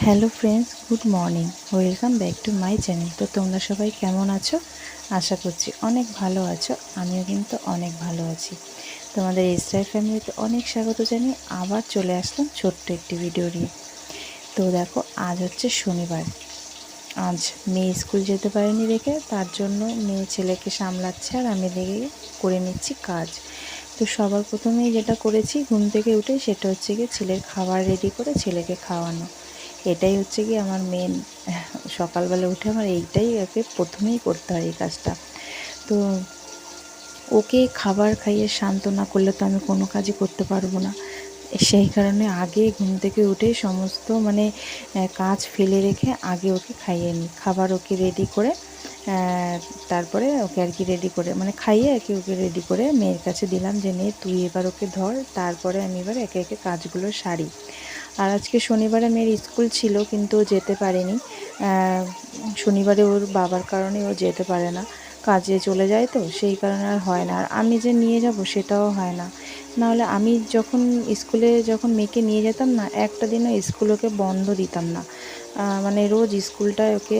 Hello friends good morning welcome back to my channel তো তোমরা সবাই কেমন আছো? আশা করছি অনেক ভালো আছো। আমিও কিন্তু অনেক ভালো আছি। তোমাদের ইসরায়েল ফ্যামিলিতে অনেক স্বাগত জানিয়ে আবার চলে আসলাম ছোট্ট একটি ভিডিও নিয়ে। তো দেখো, আজ হচ্ছে শনিবার। আজ মেয়ে স্কুল যেতে পারেনি রেখে তার জন্য মেয়ে ছেলেকে সামলাচ্ছে আর আমি দেখে করে নিচ্ছি কাজ। তো সবার প্রথমেই যেটা করেছি, ঘুম থেকে উঠে সেটা হচ্ছে গিয়ে ছেলের খাবার রেডি করে ছেলেকে খাওয়ানো। এটাই হচ্ছে কি আমার মেন সকালবেলা উঠে আমার এইটাই ওকে প্রথমেই করতে হয় এই কাজটা। তো ওকে খাবার খাইয়ে শান্ত না করলে তো আমি কোনো কাজই করতে পারব না। সেই কারণে আগে ঘুম থেকে উঠে সমস্ত মানে কাজ ফেলে রেখে আগে ওকে খাইয়ে নিই। খাবার ওকে রেডি করে তারপরে ওকে আর কি রেডি করে মানে খাইয়ে আর কি ওকে রেডি করে মেয়ের কাছে দিলাম যে, নে, তুই এবার ওকে ধর, তারপরে আমি এবার একে একে কাজগুলো সারি। আর আজকে শনিবারে মেয়ের স্কুল ছিল, কিন্তু যেতে পারেনি। শনিবারে ওর বাবার কারণে ও যেতে পারে না। কাজে চলে যায় তো, সেই কারণে আর হয় না। আর আমি যে নিয়ে যাব সেটাও হয় না। নাহলে আমি যখন স্কুলে যখন মেয়েকে নিয়ে যেতাম না, একটা দিনও স্কুল ওকে বন্ধ দিতাম না। মানে রোজ স্কুলটায় ওকে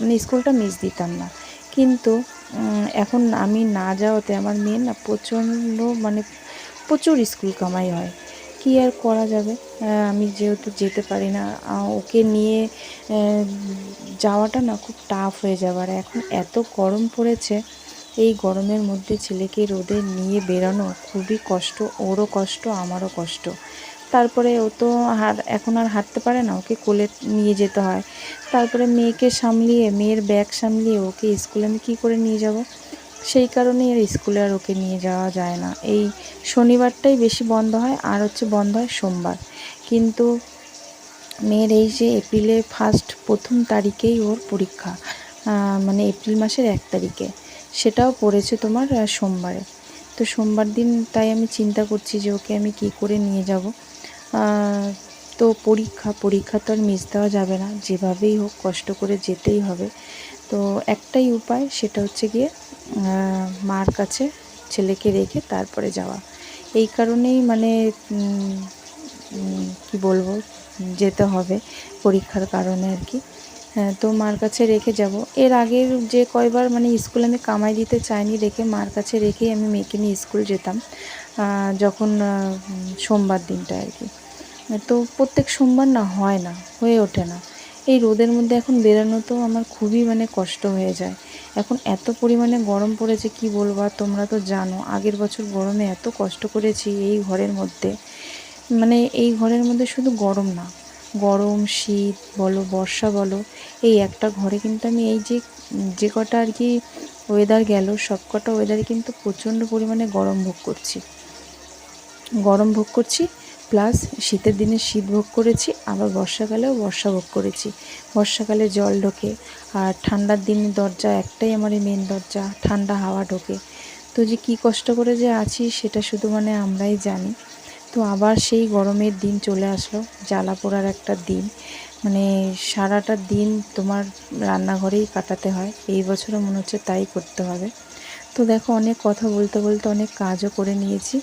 মানে স্কুলটা মিস দিতাম না। কিন্তু এখন আমি না যাওয়াতে আমার মেয়ে না প্রচণ্ড মানে প্রচুর স্কুল কামাই হয়। কী আর করা যাবে? আমি যেহেতু যেতে পারি না ওকে নিয়ে যাওয়াটা না খুব টাফ হয়ে যাবে। আর এখন এত গরম পড়েছে, এই গরমের মধ্যে ছেলেকে রোদে নিয়ে বেরানো খুবই কষ্ট, ওরও কষ্ট, আমারও কষ্ট। তারপরে ও তো হার এখন আর হাঁটতে পারে না, ওকে কোলে নিয়ে যেতে হয়। তারপরে মেয়েকে সামলিয়ে, মেয়ের ব্যাগ সামলিয়ে ওকে স্কুলে আমি কী করে নিয়ে যাব? সেই কারণেই আর স্কুলে আর ওকে নিয়ে যাওয়া যায় না। এই শনিবারটাই বেশি বন্ধ হয়, আর হচ্ছে বন্ধ হয় সোমবার। কিন্তু মেয়ের এই যে এপ্রিলে ফার্স্ট প্রথম তারিখেই ওর পরীক্ষা মানে এপ্রিল মাসের এক তারিখে। সেটাও পড়েছে তোমার সোমবারে। তো সোমবার দিন তাই আমি চিন্তা করছি যে ওকে আমি কি করে নিয়ে যাব। তো পরীক্ষা পরীক্ষা তো আর মিস দেওয়া যাবে না। যেভাবেই হোক কষ্ট করে যেতেই হবে। তো একটাই উপায়, সেটা হচ্ছে গিয়ে মার কাছে ছেলেকে রেখে তারপরে যাওয়া। এই কারণেই মানে কি বলব, যেতে হবে পরীক্ষার কারণে আর কি। হ্যাঁ তো মার কাছে রেখে যাব। এর আগের যে কয়বার মানে স্কুল আমি কামাই দিতে চাইনি রেখে মার কাছে রেখেই আমি মেয়েকে নিয়ে স্কুল যেতাম যখন সোমবার দিনটা আর কি। তো প্রত্যেক সোমবার না হয় না, হয়ে ওঠে না। এই রোদের মধ্যে এখন বেরোনো তো আমার খুবই মানে কষ্ট হয়ে যায়। এখন এত পরিমাণে গরম পড়েছে, কি বলব আর তোমরা তো জানো, আগের বছর গরমে এত কষ্ট করেছি এই ঘরের মধ্যে। মানে এই ঘরের মধ্যে শুধু গরম না, গরম, শীত বলো, বর্ষা বলো, এই একটা ঘরে কিন্তু আমি এই যে যে কটা আর কি ওয়েদার গেল, সব কটা ওয়েদারে কিন্তু প্রচণ্ড পরিমাণে গরম ভোগ করছি। গরম ভোগ করছি প্লাস শীতের দিনে শীত ভোগ করেছি, আবার বর্ষাকালেও বর্ষা ভোগ করেছি। বর্ষাকালে জল ঢোকে, আর ঠান্ডার দিনে দরজা একটাই আমার এই মেন দরজা, ঠান্ডা হাওয়া ঢোকে। তো যে কী কষ্ট করে যে আছি, সেটা শুধু মানে আমরাই জানি। তো আবার সেই গরমের দিন চলে আসলো, জ্বালা পোড়ার একটা দিন। মানে সারাটা দিন তোমার রান্নাঘরেই কাটাতে হয়, এই বছরও মনে হচ্ছে তাই করতে হবে। তো দেখো অনেক কথা বলতে বলতে অনেক কাজও করে নিয়েছি।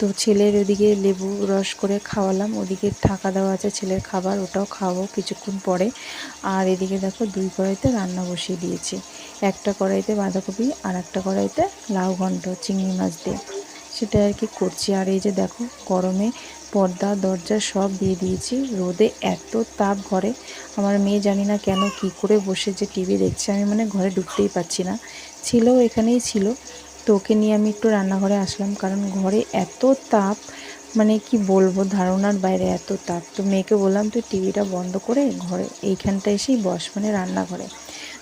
তো ছেলের ওদিকে লেবু রস করে খাওয়ালাম। ওদিকে ঢাকা দেওয়া আছে ছেলের খাবার, ওটাও খাওয়াবো কিছুক্ষণ পরে। আর এদিকে দেখো দুই কড়াইতে রান্না বসিয়ে দিয়েছি। একটা কড়াইতে বাঁধাকপি আর একটা কড়াইতে লাউ ঘন্ট, চিংড়ি মাছ দিয়ে। সেটা আর কি করছি। আর এই যে দেখো, গরমে পর্দা, দরজা সব দিয়ে দিয়েছি। রোদে এত তাপ ঘরে। আমার মেয়ে জানি না কেন কি করে বসে যে টিভি দেখছে। আমি মানে ঘরে ঢুকতেই পাচ্ছি না। ছিল এখানেই ছিল। তো ওকে নিয়ে আমি একটু রান্নাঘরে আসলাম, কারণ ঘরে এত তাপ মানে কি বলব, ধারণার বাইরে এত তাপ। তো মেয়েকে বললাম, তুই টিভিটা বন্ধ করে ঘরে এইখানটা এসেই বস মানে রান্নাঘরে।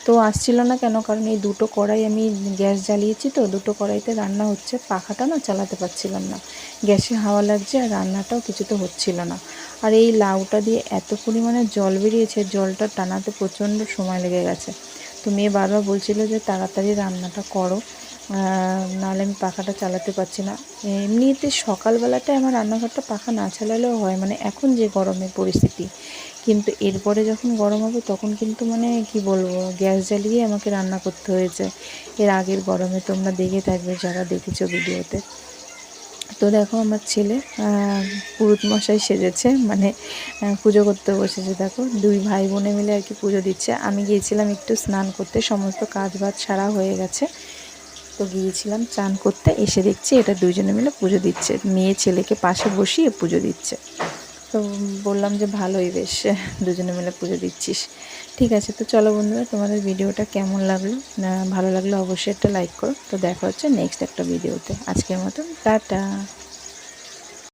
তো আসছিল না কেন, কারণ এই দুটো কড়াই আমি গ্যাস জ্বালিয়েছি তো, দুটো কড়াইতে রান্না হচ্ছে, পাখাটা না চালাতে পারছিলাম না। গ্যাসে হাওয়া লাগছে আর রান্নাটাও কিছু তো হচ্ছিল না। আর এই লাউটা দিয়ে এত পরিমাণে জল বেরিয়েছে, জলটা টানাতে প্রচণ্ড সময় লেগে গেছে। তো মেয়ে বারবার বলছিল যে, তাড়াতাড়ি রান্নাটা করো। নাহলে আমি পাখাটা চালাতে পারছি না। এমনিতে সকালবেলাটায় আমার রান্নাঘরটা পাখা না চালালেও হয় মানে এখন যে গরমের পরিস্থিতি। কিন্তু এরপরে যখন গরম হবে, তখন কিন্তু মানে কি বলব, গ্যাস জ্বালিয়ে আমাকে রান্না করতে হয়েছে। এর আগের গরমে তোমরা দেখে থাকবে যারা দেখেছ ভিডিওতে। তো দেখো আমার ছেলে পুরুত মশাই সেজেছে মানে পুজো করতে বসেছে। দেখো, দুই ভাই বোনে মিলে আর কি পুজো দিচ্ছে। আমি গিয়েছিলাম একটু স্নান করতে, সমস্ত কাজ বাজ সারা হয়ে গেছে। তো গিয়েছিলাম চান করতে, এসে দেখছি এটা দুজনে মিলে পুজো দিচ্ছে। মেয়ে ছেলেকে পাশে বসিয়ে পুজো দিচ্ছে। তো বললাম যে ভালোই বেশ, দুজনে মিলে পুজো দিচ্ছিস। ঠিক আছে, তো চলো বন্ধুরা, তোমাদের ভিডিওটা কেমন লাগল? ভালো লাগলে অবশ্যই একটা লাইক করো। তো দেখা হচ্ছে নেক্সট একটা ভিডিওতে। আজকের মতো টাটা।